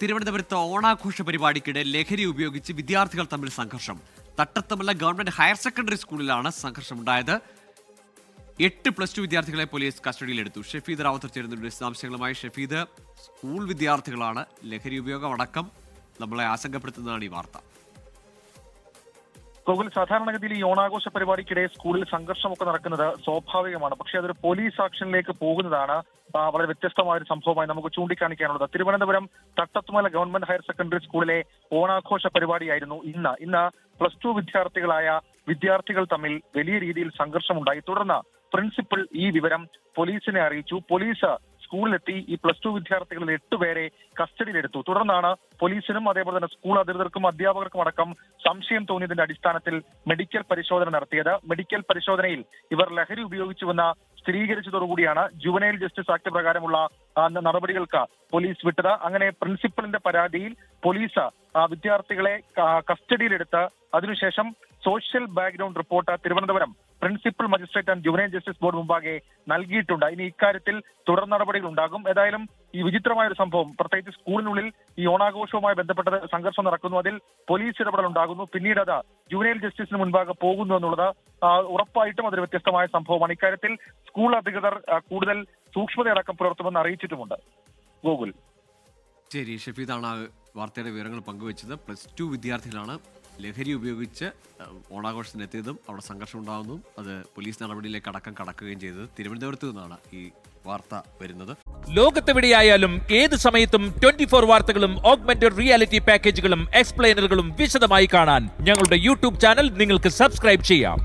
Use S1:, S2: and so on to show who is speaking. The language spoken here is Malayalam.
S1: തിരുവനന്തപുരത്ത് ഓണാഘോഷ പരിപാടിക്കിടെ ലഹരി ഉപയോഗിച്ച് വിദ്യാർത്ഥികൾ തമ്മിൽ സംഘർഷം. തട്ടത്തമല്ല ഗവൺമെന്റ് ഹയർ സെക്കൻഡറി സ്കൂളിലാണ് സംഘർഷമുണ്ടായത്. എട്ട് പ്ലസ് ടു വിദ്യാർത്ഥികളെ പോലീസ് കസ്റ്റഡിയിലെടുത്തു. ഷഫീദ് റാവത്തർ ചേരുന്നുണ്ട്. വിശദാംശങ്ങളുമായി ഷഫീദ്. സ്കൂൾ വിദ്യാർത്ഥികളാണ് ലഹരി ഉപയോഗം അടക്കം നമ്മളെ ആശങ്കപ്പെടുത്തുന്നതാണ് ഈ വാർത്ത.
S2: ഗോകുൽ സാധാരണഗതിയിൽ ഈ ഓണാഘോഷ പരിപാടിക്കിടെ സ്കൂളിൽ സംഘർഷമൊക്കെ നടക്കുന്നത് സ്വാഭാവികമാണ്. പക്ഷേ അതൊരു പോലീസ് ആക്ഷനിലേക്ക് പോകുന്നതാണ് വളരെ വ്യത്യസ്തമായ ഒരു സംഭവമായി നമുക്ക് ചൂണ്ടിക്കാണിക്കാനുള്ളത്. Thiruvananthapuram Thattathumala government higher secondary സ്കൂളിലെ ഓണാഘോഷ പരിപാടിയായിരുന്നു ഇന്ന്. ഇന്ന് പ്ലസ് ടു വിദ്യാർത്ഥികളായ വിദ്യാർത്ഥികൾ തമ്മിൽ വലിയ രീതിയിൽ സംഘർഷമുണ്ടായി. തുടർന്ന് പ്രിൻസിപ്പൽ ഈ വിവരം പോലീസിനെ അറിയിച്ചു. പോലീസ് സ്കൂളിലെത്തി ഈ പ്ലസ് ടു വിദ്യാർത്ഥികളിൽ എട്ടുപേരെ കസ്റ്റഡിയിലെടുത്തു. തുടർന്നാണ് പോലീസിനും അതേപോലെ തന്നെ സ്കൂൾ അധികൃതർക്കും അധ്യാപകർക്കും അടക്കം സംശയം തോന്നിയതിന്റെ അടിസ്ഥാനത്തിൽ മെഡിക്കൽ പരിശോധന നടത്തിയത്. മെഡിക്കൽ പരിശോധനയിൽ ഇവർ ലഹരി ഉപയോഗിച്ചുവെന്ന സ്ഥിരീകരിച്ചതോടുകൂടിയാണ് ജുവനൈൽ ജസ്റ്റിസ് ആക്ട് പ്രകാരമുള്ള നടപടികൾക്ക് പോലീസ് വിട്ടത്. അങ്ങനെ പ്രിൻസിപ്പലിന്റെ പരാതിയിൽ പോലീസ് വിദ്യാർത്ഥികളെ കസ്റ്റഡിയിലെടുത്ത് അതിനുശേഷം social background report Thiruvananthapuram principal magistrate and juvenile justice board മുമ്പാകെ നൽകിയിട്ടുണ്ട്. ഇനി ഇക്കാര്യത്തിൽ തുടർ നടപടികൾ ഉണ്ടാകും. ഏതായാലും ഈ വിചിത്രമായ ഒരു സംഭവം പ്രത്യേകിച്ച് സ്കൂളിനുള്ളിൽ ഈ ഓണാഘോഷവുമായി ബന്ധപ്പെട്ട സംഘർഷം നടക്കുന്നു. അതിൽ പോലീസ് ഇടപെടൽ ഉണ്ടാകുന്നു. പിന്നീട് അത് ജുവനൈൽ ജസ്റ്റിസിന് മുൻപാകെ പോകുന്നു എന്നുള്ളത് ഉറപ്പായിട്ടും അതൊരു വ്യത്യസ്തമായ സംഭവമാണ്. ഇക്കാര്യത്തിൽ സ്കൂൾ അധികൃതർ കൂടുതൽ സൂക്ഷ്മതയടക്കം പുലർത്തുമെന്ന് അറിയിച്ചിട്ടുമുണ്ട്. ഗോകുൽ.
S1: ശരി ആ വാർത്തയുടെ വിവരങ്ങൾ പങ്കുവച്ചത്. പ്ലസ് ടു വിദ്യാർത്ഥികളാണ് ലഹരി ഉപയോഗിച്ച് ഓണാഘോഷത്തിന് എത്തിയതും അവിടെ സംഘർഷം ഉണ്ടാകുന്നതും അത് പോലീസ് നടപടിയിലേക്ക് അടക്കം കടക്കുകയും ചെയ്തത് തിരുവനന്തപുരത്ത് നിന്നാണ് ഈ വാർത്ത വരുന്നത്.
S3: ലോകത്തെവിടെയായാലും ഏത് സമയത്തും ട്വന്റി ഫോർ വാർത്തകളും ഓഗ്മെന്റഡ് റിയാലിറ്റി പാക്കേജുകളും എക്സ്പ്ലെയിനറുകളും വിശദമായി കാണാൻ ഞങ്ങളുടെ യൂട്യൂബ് ചാനൽ നിങ്ങൾക്ക് സബ്സ്ക്രൈബ് ചെയ്യാം.